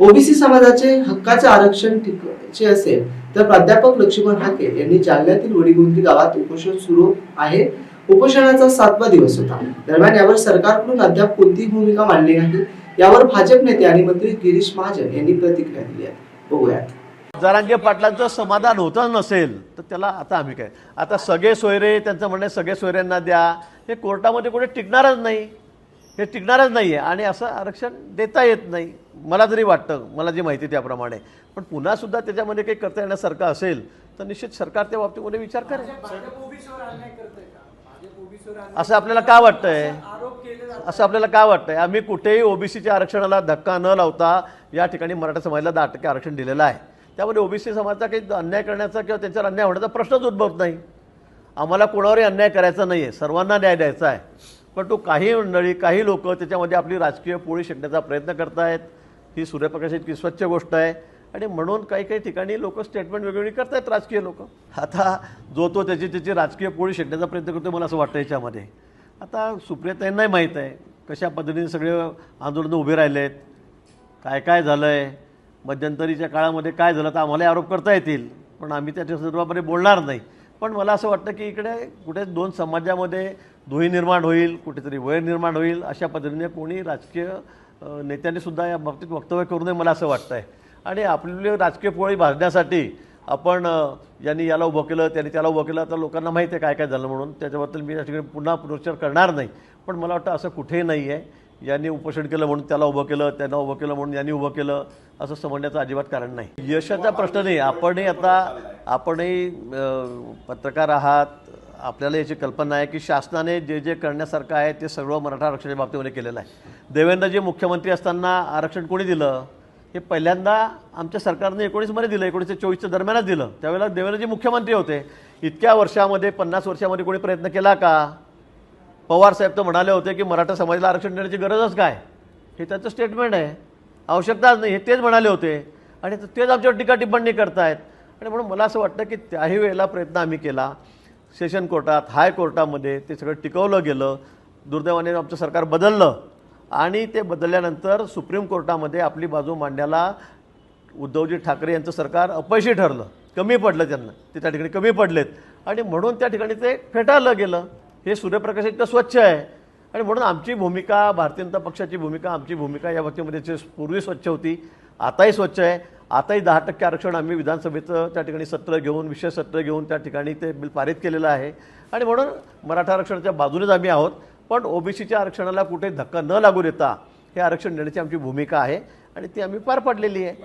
OBC समाजाचे हक्काचे आरक्षण टिकवायचे असेल तर प्राध्यापक लक्ष्मण हाके यांनी जालन्यातील वडीगुंदी गावात उपोषण सुरू आहे. उपोषणाचा सातवा दिवस होता. दरम्यान यावर सरकारकडून अद्याप कोणतीही भूमिका मांडली नाही. यावर भाजप नेते आणि मंत्री गिरीश महाजन यांनी प्रतिक्रिया दिली आहे. बघूयात. जरांगे पाटलांचं समाधान होतं नसेल तर त्याला आता आम्ही काय? आता सगळे सोयरे त्यांचं म्हणणं सगळे सोयऱ्यांना द्या. हे कोर्टामध्ये कोणी टिकणारच नाही. हे टिकणारच नाही आहे आणि असं आरक्षण देता येत नाही. मला जरी वाटतं मला जी माहिती त्याप्रमाणे पण पुन्हा सुद्धा त्याच्यामध्ये काही करता येण्यासारखं असेल तर निश्चित सरकार त्या बाबतीमध्ये विचार करेल. असं आपल्याला का वाटतंय? असं आपल्याला काय वाटतंय? आम्ही कुठेही ओबीसीच्या आरक्षणाला धक्का न लावता या ठिकाणी मराठा समाजाला दहा टक्के आरक्षण दिलेलं आहे. त्यामध्ये ओबीसी समाजाचा काही अन्याय करण्याचा किंवा त्यांच्यावर अन्याय होण्याचा प्रश्नच उद्भवत नाही. आम्हाला कोणावरही अन्याय करायचा नाही आहे सर्वांना न्याय द्यायचा आहे. पण तो काही मंडळी काही लोक त्याच्यामध्ये आपली राजकीय पोळी शेकण्याचा प्रयत्न करतायत. ही सूर्यप्रकाशाची स्वच्छ गोष्ट आहे. आणि म्हणून काही काही ठिकाणी लोक स्टेटमेंट वेगवेगळी करतायत राजकीय लोक. आता जो तो त्याची त्याची राजकीय पोळी शेकण्याचा प्रयत्न करतो मला असं वाटतं याच्यामध्ये. आता सुप्रियताईंनाही माहीत आहे कशा पद्धतीने सगळे आंदोलनं उभे राहिले आहेत काय काय झालं आहे मध्यंतरीच्या काळामध्ये काय झालं तर आम्हालाही आरोप करता येतील. पण आम्ही त्याच्या संदर्भामध्ये बोलणार नाही. पण मला असं वाटतं की इकडे कुठे दोन समाजामध्ये दुही निर्माण होईल कुठेतरी वैर निर्माण होईल अशा पद्धतीने कोणी राजकीय नेत्यांनी सुद्धा या बाबतीत वक्तव्य करू नये मला असं वाटतं आहे आणि आपली राजकीय पोळी भाजण्यासाठी आपण यांनी याला उभं केलं त्यांनी त्याला उभं केलं तर लोकांना माहिती आहे काय काय झालं म्हणून. त्याच्याबद्दल मी या ठिकाणी पुन्हा पुनरुच्चार करणार नाही. पण मला वाटतं असं कुठेही नाही आहे यांनी उपोषण केलं म्हणून त्याला उभं केलं त्यांना उभं केलं म्हणून यांनी उभं केलं असं समजण्याचं अजिबात कारण नाही. यशाचा प्रश्न नाही. आपणही आता आपणही पत्रकार आहात आपल्याला याची कल्पना आहे की शासनाने जे जे करण्यासारखं आहे ते सगळं मराठा आरक्षणाच्या बाबतीमध्ये केलेलं आहे. देवेंद्रजी मुख्यमंत्री असताना आरक्षण कोणी दिलं? हे पहिल्यांदा आमच्या सरकारने एकोणीसमध्ये दिलं एकोणीसशे चोवीसच्या दरम्यानच दिलं. त्यावेळेला देवेंद्रजी मुख्यमंत्री होते. इतक्या वर्षामध्ये पन्नास वर्षामध्ये कोणी प्रयत्न केला का? पवार साहेब तर म्हणाले होते की मराठा समाजाला आरक्षण देण्याची गरजच काय? हे त्याचं स्टेटमेंट आहे. आवश्यकताच नाही हे तेच म्हणाले होते. आणि तेच आमच्यावर टीका टिप्पणी करतायत. आणि म्हणून मला असं वाटतं की त्याही वेळेला प्रयत्न आम्ही केला. सेशन कोर्टात हायकोर्टामध्ये ते सगळं टिकवलं गेलं. दुर्दैवाने आमचं सरकार बदललं आणि ते बदलल्यानंतर सुप्रीम कोर्टामध्ये आपली बाजू मांडण्याला उद्धवजी ठाकरे यांचं सरकार अपयशी ठरलं. कमी पडलं त्यांना. ते त्या ठिकाणी कमी पडलेत. आणि म्हणून त्या ठिकाणी ते फेटाळलं गेलं. हे सूर्यप्रकाश इतकं स्वच्छ आहे. आणि म्हणून आमची भूमिका भारतीय जनता पक्षाची भूमिका आमची भूमिका या बाबतीमध्ये पूर्वी स्वच्छ होती आताही स्वच्छ आहे. आताही दहा टक्के आरक्षण आम्ही विधानसभेचं त्या ठिकाणी सत्र घेऊन विशेष सत्र घेऊन त्या ठिकाणी ते बिल पारित केलेलं आहे. आणि म्हणून मराठा आरक्षणाच्या बाजूनेच आम्ही आहोत. पण ओबीसीच्या आरक्षणाला कुठे धक्का न लागू देता हे आरक्षण देण्याची आमची भूमिका आहे आणि ती आम्ही पार पाडलेली आहे.